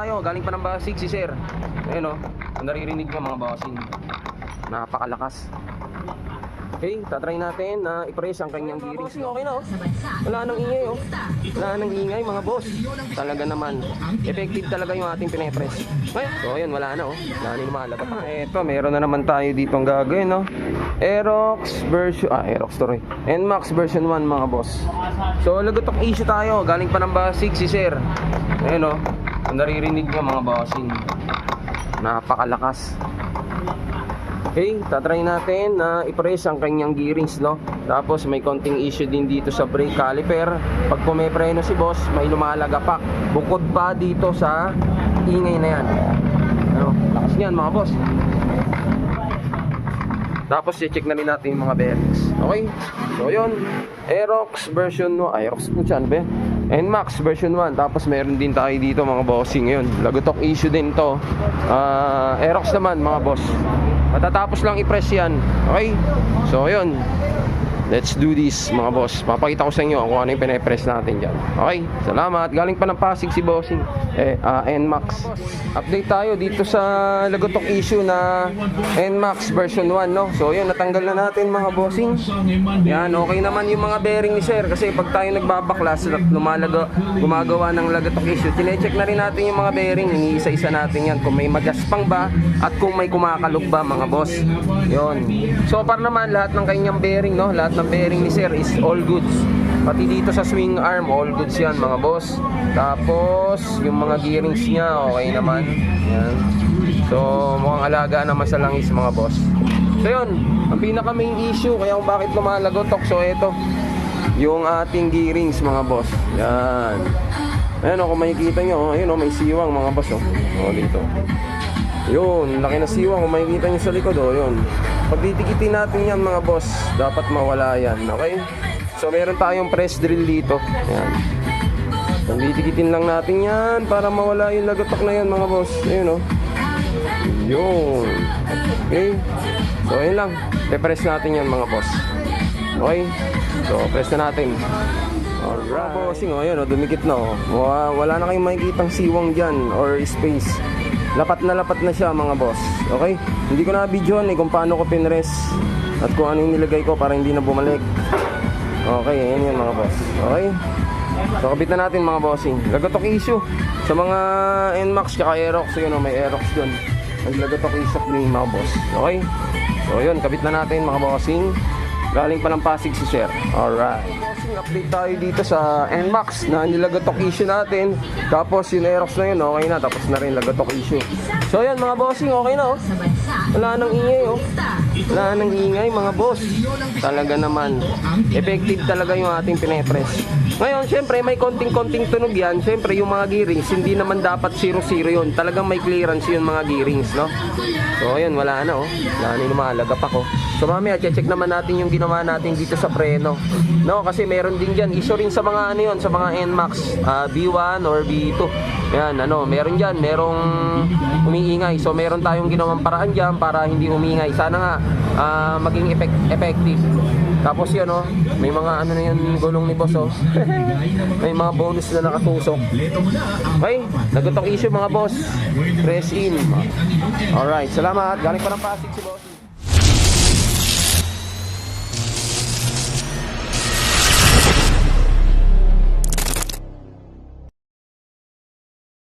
Tayo, galing pa ng Basig si Sir. Ayun o, oh, naririnig nyo mga bossing. Napakalakas. Okay, tatry natin na i-press ang kanyang gearing. Bossing, okay na oh. Wala nang ingay oh. Wala nang ingay mga boss. Talaga naman. Effective talaga yung ating pinapress. Ngayon, so ayun, wala na oh. Wala na lumalabas. Eto, meron na naman tayo dito ang gagawin no. Aerox version, ah Aerox to rin. NMAX version 1 mga boss. So lagotok issue tayo. Galing pa ng Basig si Sir. Ayun oh. Ang naririnig nyo mga bossing. Napakalakas. Okay, tatry natin na i-press ang kanyang gearings, no? Tapos may konting issue din dito sa brake caliper. Pag pumepreno si boss, may lumalagapak. Bukod pa dito sa ingay na yan. Ano, lakas niyan mga boss. Tapos i-check na rin natin yung mga bearings. Okay? So yun, Aerox version 1. Aerox po siya, ano? NMAX version 1. Tapos meron din tayo dito mga bossing ngayon. Lagotok issue din to. Ah, Aerox naman mga boss. Matatapos lang i-press yan. Okay? So yun. Let's do this mga boss. Papakita ko sa inyo kung ano yung pinapress natin dyan. Okay? Salamat. Galing pa ng Pasig si bossing. Eh, ah, NMAX. Update tayo dito sa lagotok issue na NMAX version 1, no? So yun, natanggal na natin mga bossing. Yan, okay naman yung mga bearing ni sir kasi pag tayo nagbabaklas at lumalago, gumagawa ng lagatok issue, tinecheck na rin natin yung mga bearing, iniisa-isa natin yan kung may magaspang ba at kung may kumakalog ba mga boss. Yon. So far naman lahat ng kanyang bearing, no? Lahat ng bearing ni sir is all goods. Pati dito sa swing arm, all goods yan mga boss. Tapos, yung mga gearings niya, okay naman. Yan. So, mukhang alaga naman sa langis mga boss. So yun, ang pinaka main issue kaya kung bakit lumalagotok so ito yung ating gearings mga boss. Yan. Ayan o, kung makikita nyo, ayun o, may siwang mga boss o. O, dito. Yun, laki na siwang kung makikita nyo sa likod o, yun. Pag titikitin natin yan mga boss, dapat mawala yan, okay? So meron tayong press drill dito. Yan. Pag titikitin lang natin yan para mawala yung lagotok na yan mga boss. Ayun o. Yun. Okay. So, ayun lang. I-press natin yan mga boss. Okay. So, press na natin. Alright. Bossing, oh, yun, oh, dumikit na, oh. Wala, na kayong makikitang siwang dyan or space. Lapat na lapat na siya, mga boss. Okay? Hindi ko na videoan eh kung paano ko pinrest at kung ano yung nilagay ko para hindi na bumalik. Okay, ayan yan mga boss. Okay? So, kabit na natin mga bossing. Lagatok issue. Sa mga NMAX kaya Aerox, yun, oh, may Aerox dun. Naglagatok issue din mga boss. Okay? So, yun, kabit na natin mga bossing. Galing pa ng Pasig si Sir. Alright. Bossing, update tayo dito sa NMAX na nilagatok issue natin. Tapos yung Aerox na yun, okay na. Tapos na rin lagatok issue. So, yan mga bossing, okay na oh. Wala nang ingay oh. Wala nang ingay mga boss. Talaga naman. Effective talaga yung ating pinepress. Ngayon, syempre may konting-konting tunog yan. Syempre yung mga gearings, hindi naman dapat 0-0 yun. Talagang may clearance yung mga gearings, no? So, ayun, wala na oh. Wala na yung lumalaga pa ko. So, mamaya, check naman natin yung ginawa natin dito sa preno. No, kasi meron din dyan. Issue rin sa mga ano yun, sa mga NMAX, ah, B1 or B2. Yan, ano, meron dyan, merong umiingay. So, meron tayong ginawang paraan dyan para hindi umingay. Sana nga, ah, maging effect, effective. Tapos yun, oh, may mga ano na yun, gulong ni boss, oh. may mga bonus na nakatusok. Okay, nagutok issue mga boss. Press in. Alright, salamat. Galing pa ng Pasig si boss.